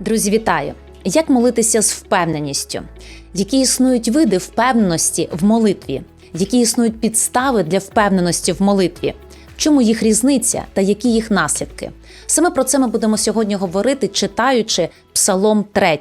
Друзі, вітаю! Як молитися з впевненістю? Які існують види впевненості в молитві? Які існують підстави для впевненості в молитві? Чому їх різниця та які їх наслідки? Саме про це ми будемо сьогодні говорити, читаючи Псалом 3.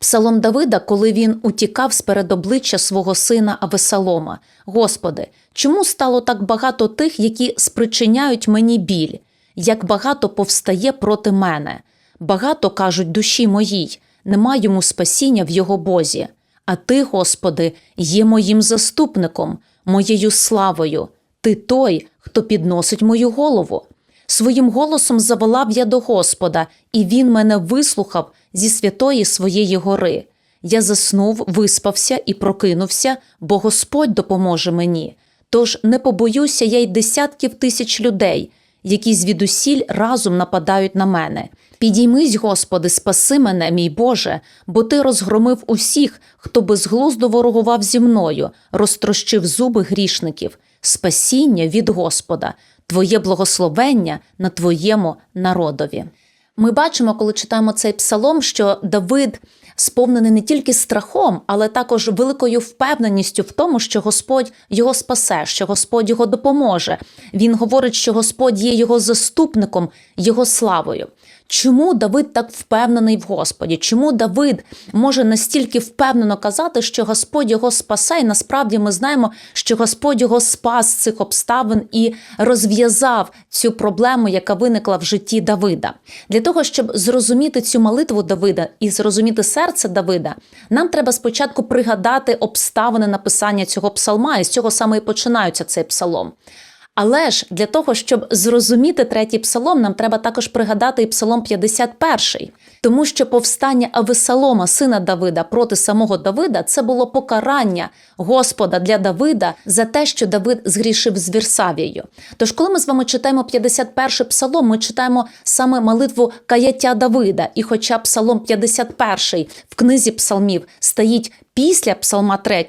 Псалом Давида, коли він утікав з перед обличчя свого сина Авесалома. Господи, чому стало так багато тих, які спричиняють мені біль? Як багато повстає проти мене? Багато кажуть душі моїй, нема йому спасіння в його Бозі. А ти, Господи, є моїм заступником, моєю славою. Ти той, хто підносить мою голову. Своїм голосом заволав я до Господа, і він мене вислухав зі святої своєї гори. Я заснув, виспався і прокинувся, бо Господь допоможе мені. Тож не побоюся я й десятків тисяч людей, які звідусіль разом нападають на мене. Підіймись, Господи, спаси мене, мій Боже, бо ти розгромив усіх, хто безглуздо ворогував зі мною, розтрощив зуби грішників, спасіння від Господа, Твоє благословення на Твоєму народові. Ми бачимо, коли читаємо цей псалом, що Давид сповнений не тільки страхом, але також великою впевненістю в тому, що Господь його спасе, що Господь його допоможе. Він говорить, що Господь є його заступником, його славою. Чому Давид так впевнений в Господі? Чому Давид може настільки впевнено казати, що Господь його спасе? І насправді ми знаємо, що Господь його спас з цих обставин і розв'язав цю проблему, яка виникла в житті Давида. Для того, щоб зрозуміти цю молитву Давида і зрозуміти серце Давида, нам треба спочатку пригадати обставини написання цього псалма, і з цього саме і починаються цей псалом. Але ж для того, щоб зрозуміти третій псалом, нам треба також пригадати і псалом 51, тому що повстання Авесалома, сина Давида, проти самого Давида, це було покарання Господа для Давида за те, що Давид згрішив з Вірсавією. Тож, коли ми з вами читаємо 51 псалом, ми читаємо саме молитву каяття Давида. І хоча псалом 51 в книзі псалмів стоїть після псалма 3,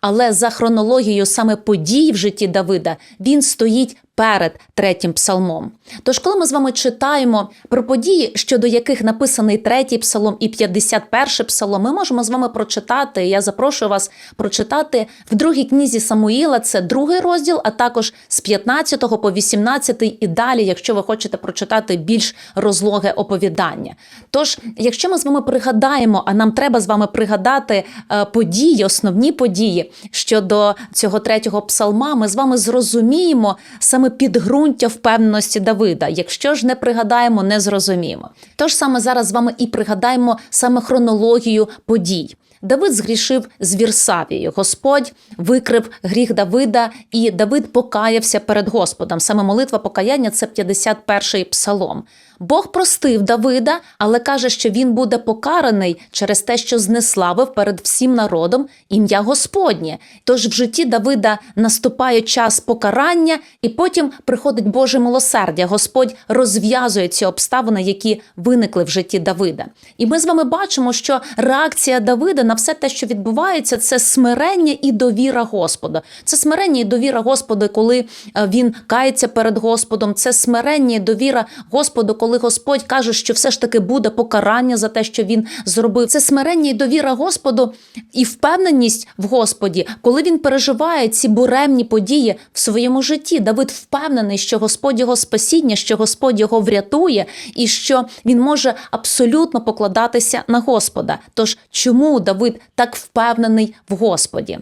але за хронологією саме подій в житті Давида він стоїть перед третім псалмом. Тож, коли ми з вами читаємо про події, щодо яких написаний третій псалом і 51 псалом, ми можемо з вами прочитати. Я запрошую вас прочитати в другій книзі Самуїла, це другий розділ, а також з 15 по 18 і далі, якщо ви хочете прочитати більш розлоге оповідання. Тож, якщо ми з вами пригадаємо, а нам треба з вами пригадати е, події, основні події щодо цього третього псалма, ми з вами зрозуміємо саме підґрунтя впевненості Давида. Якщо ж не пригадаємо, не зрозуміємо. Тож саме зараз з вами і пригадаємо саме хронологію подій. Давид згрішив з Вірсавією. Господь викрив гріх Давида, і Давид покаявся перед Господом. Саме молитва покаяння це 51-й псалом. Бог простив Давида, але каже, що він буде покараний через те, що знеславив перед всім народом ім'я Господнє. Тож в житті Давида наступає час покарання, і потім приходить Боже милосердя. Господь розв'язує ці обставини, які виникли в житті Давида. І ми з вами бачимо, що реакція Давида на все те, що відбувається, це смирення і довіра Господа. Це смирення і довіра Господу, коли е, він кається перед Господом. Це смирення і довіра Господу, коли Господь каже, що все ж таки буде покарання за те, що він зробив. Це смирення і довіра Господу і впевненість в Господі, коли він переживає ці буремні події в своєму житті. Давид впевнений, що Господь його спасіння, що Господь його врятує, і що він може абсолютно покладатися на Господа. Тож чому Давид так впевнений в Господі?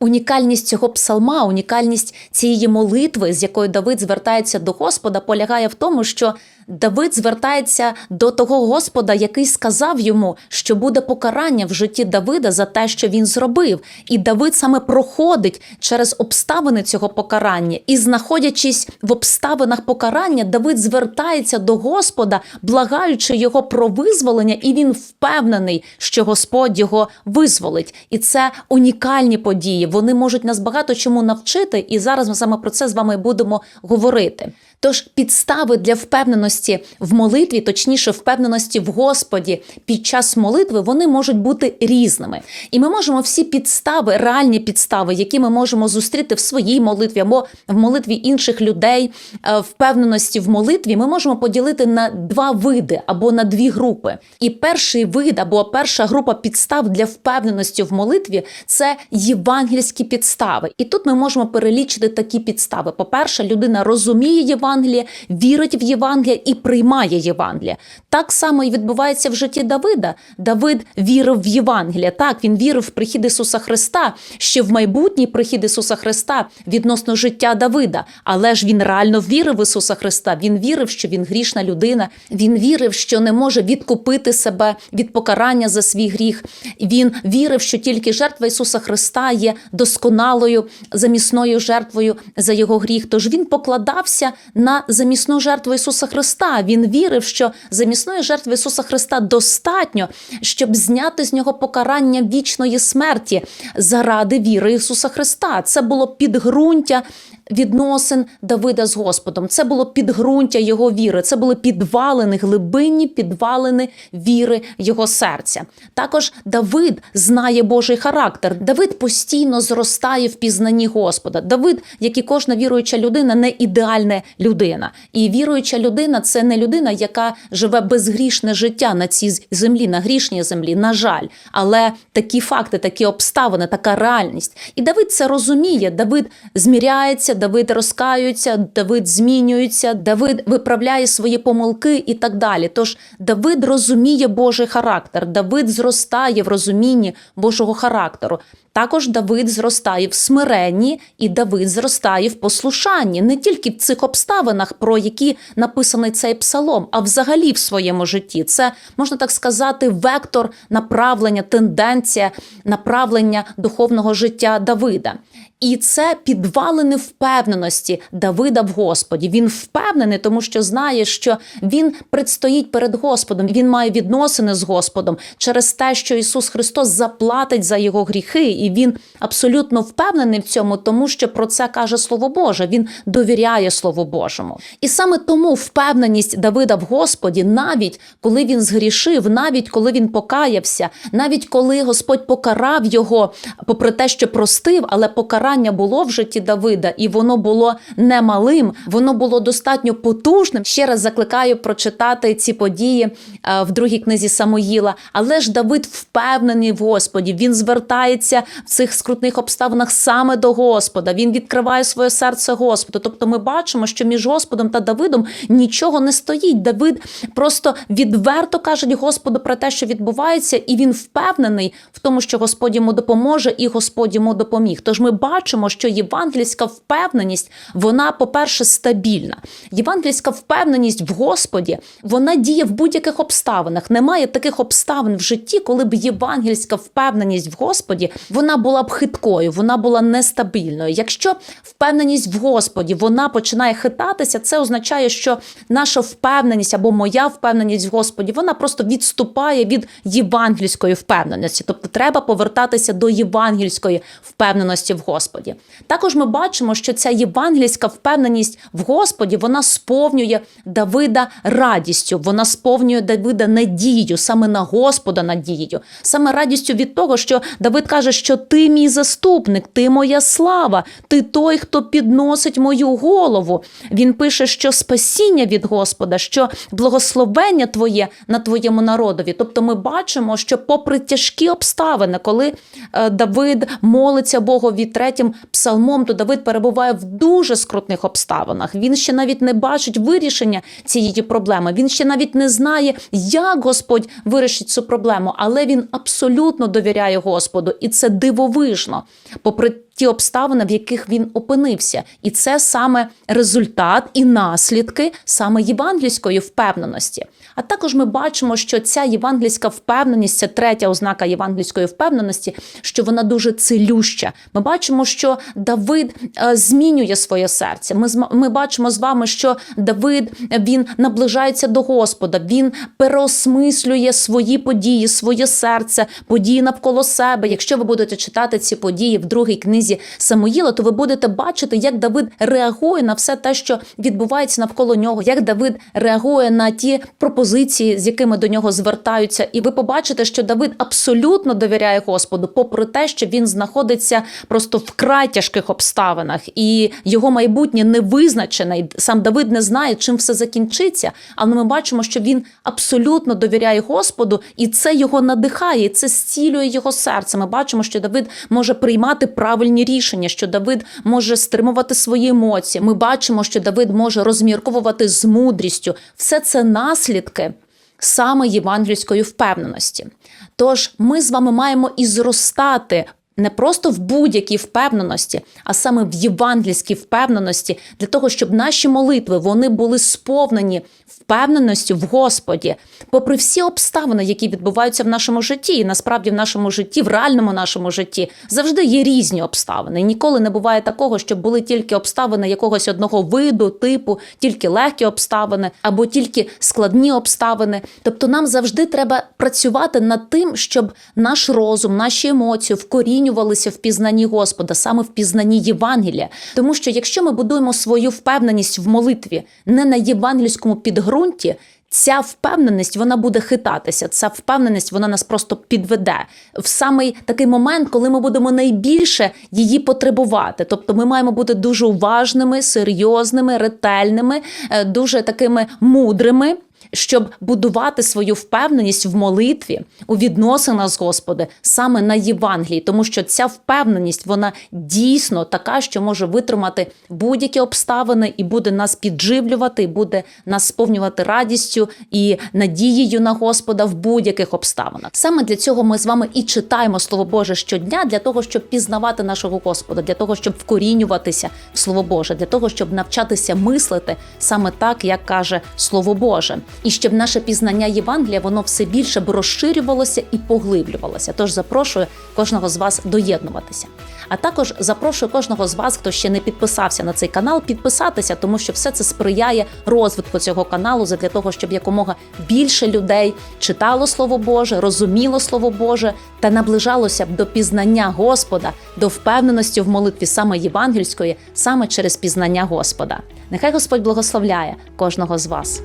Унікальність цього псалма, унікальність цієї молитви, з якою Давид звертається до Господа, полягає в тому, що Давид звертається до того Господа, який сказав йому, що буде покарання в житті Давида за те, що він зробив. І Давид саме проходить через обставини цього покарання, і, знаходячись в обставинах покарання, Давид звертається до Господа, благаючи його про визволення, і він впевнений, що Господь його визволить. І це унікальні події. Вони можуть нас багато чому навчити, і зараз ми саме про це з вами будемо говорити. Тож підстави для впевненості в молитві, точніше, впевненості в Господі під час молитви, вони можуть бути різними. І ми можемо всі підстави, реальні підстави, які ми можемо зустріти в своїй молитві або в молитві інших людей, е, впевненості в молитві, ми можемо поділити на два види або на дві групи. І перший вид або перша група підстав для впевненості в молитві це євангельські підстави. І тут ми можемо перелічити такі підстави. По-перше, людина розуміє Євангеліє, вірить в Євангеліє і приймає Євангеліє. Так само і відбувається в житті Давида. Давид вірив в Євангеліє. Так, він вірив в прихід Ісуса Христа, ще в майбутній прихід Ісуса Христа відносно життя Давида. Але ж він реально вірив в Ісуса Христа. Він вірив, що він грішна людина. Він вірив, що не може відкупити себе від покарання за свій гріх. Він вірив, що тільки жертва Ісуса Христа є досконалою замісною жертвою за його гріх. Тож він покладався на замісну жертву Ісуса Христа. Він вірив, що замісної жертви Ісуса Христа достатньо, щоб зняти з нього покарання вічної смерті заради віри Ісуса Христа. Це було підґрунтя. Відносин Давида з Господом це було підґрунтя його віри, це були підвалини, глибинні підвалини віри його серця. Також Давид знає Божий характер. Давид постійно зростає в пізнанні Господа. Давид, як і кожна віруюча людина, не ідеальна людина. І віруюча людина це не людина, яка живе безгрішне життя на цій землі, на грішній землі. На жаль, але такі факти, такі обставини, така реальність. І Давид це розуміє. Давид зміряється. Давид розкаюється, Давид змінюється, Давид виправляє свої помилки і так далі. Тож Давид розуміє Божий характер, Давид зростає в розумінні Божого характеру. Також Давид зростає в смиренні, і Давид зростає в послушанні не тільки в цих обставинах, про які написаний цей псалом, а взагалі в своєму житті. Це можна так сказати, вектор направлення, тенденція направлення духовного життя Давида. І це підвалини впевненості Давида в Господі. Він впевнений, тому що знає, що він предстоїть перед Господом. Він має відносини з Господом через те, що Ісус Христос заплатить за його гріхи, і він абсолютно впевнений в цьому, тому що про це каже Слово Боже. Він довіряє Слову Божому. І саме тому впевненість Давида в Господі, навіть коли він згрішив, навіть коли він покаявся, навіть коли Господь покарав його, попри те, що простив, але покарання було в житті Давида, і воно було немалим, воно було достатньо потужним. Ще раз закликаю прочитати ці події е, в другій книзі Самоїла. Але ж Давид впевнений в Господі. Він звертається в цих скрутних обставинах саме до Господа. Він відкриває своє серце Господу. Тобто, ми бачимо, що між Господом та Давидом нічого не стоїть. Давид просто відверто каже Господу про те, що відбувається, і він впевнений в тому, що Господь йому допоможе, і Господь йому допоміг. Тож ми бачимо що євангельська впевненість, вона, по-перше, стабільна. Євангельська впевненість в Господі вона діє в будь-яких обставинах. Немає таких обставин в житті, коли б євангельська впевненість в Господі вона була б хиткою, вона була нестабільною. Якщо впевненість в Господі вона починає хитатися, це означає, що наша впевненість або моя впевненість в Господі вона просто відступає від євангельської впевненості. Тобто треба повертатися до євангельської впевненості в. Господі. Також ми бачимо, що ця євангельська впевненість в Господі вона сповнює Давида радістю, вона сповнює Давида надією, саме на Господа надією, саме радістю від того, що Давид каже, що ти мій заступник, ти моя слава, ти той, хто підносить мою голову. Він пише, що спасіння від Господа, що благословення твоє на твоєму народові. Тобто, ми бачимо, що, попри тяжкі обставини, коли е, Давид молиться Богу від третім псалмом, то Давид перебуває в дуже скрутних обставинах. Він ще навіть не бачить вирішення цієї проблеми. Він ще навіть не знає, як Господь вирішить цю проблему, але він абсолютно довіряє Господу, і це дивовижно. Попри ті обставини, в яких він опинився, і це саме результат і наслідки саме євангельської впевненості. А також ми бачимо, що ця євангельська впевненість, це третя ознака євангельської впевненості, що вона дуже цілюща. Ми бачимо, що Давид е, змінює своє серце. Ми бачимо з вами, що Давид він наближається до Господа, він переосмислює свої події, своє серце, події навколо себе. Якщо ви будете читати ці події в другій книзі книзі Самуїла, то ви будете бачити, як Давид реагує на все те, що відбувається навколо нього, як Давид реагує на ті пропозиції, з якими до нього звертаються. І ви побачите, що Давид абсолютно довіряє Господу, попри те, що він знаходиться просто в край тяжких обставинах, і його майбутнє не визначене. Сам Давид не знає, чим все закінчиться. Але ми бачимо, що він абсолютно довіряє Господу, і це його надихає, і це зцілює його серце. Ми бачимо, що Давид може приймати правильні рішення, що Давид може стримувати свої емоції. Ми бачимо, що Давид може розмірковувати з мудрістю. Все це наслідки саме євангельської впевненості. Тож ми з вами маємо і зростати. Не просто в будь-якій впевненості, а саме в євангельській впевненості, для того, щоб наші молитви вони були сповнені впевненістю в Господі, попри всі обставини, які відбуваються в нашому житті, і насправді в нашому житті, в реальному нашому житті, завжди є різні обставини. Ніколи не буває такого, щоб були тільки обставини якогось одного виду, типу, тільки легкі обставини або тільки складні обставини. Тобто, нам завжди треба працювати над тим, щоб наш розум, наші емоції вкорінювалися в пізнанні Господа, саме в пізнанні Євангелія. Тому що якщо ми будуємо свою впевненість в молитві не на євангельському підґрунті. Ця впевненість вона буде хитатися. Ця впевненість вона нас просто підведе в самий такий момент, коли ми будемо найбільше її потребувати. Тобто, ми маємо бути дуже уважними, серйозними, ретельними, е, дуже такими мудрими. Щоб будувати свою впевненість в молитві у відносинах з Господи саме на Євангелії, тому що ця впевненість вона дійсно така, що може витримати будь-які обставини і буде нас підживлювати, і буде нас сповнювати радістю і надією на Господа в будь-яких обставинах. Саме для цього ми з вами і читаємо Слово Боже щодня, для того, щоб пізнавати нашого Господа, для того, щоб вкорінюватися в Слово Боже, для того, щоб навчатися мислити саме так, як каже Слово Боже і щоб наше пізнання Євангелія воно все більше б розширювалося і поглиблювалося. Тож запрошую кожного з вас доєднуватися. А також запрошую кожного з вас, хто ще не підписався на цей канал, підписатися, тому що все це сприяє розвитку цього каналу для того, щоб якомога більше людей читало Слово Боже, розуміло Слово Боже та наближалося б до пізнання Господа, до впевненості в молитві саме євангельської, саме через пізнання Господа. Нехай Господь благословляє кожного з вас.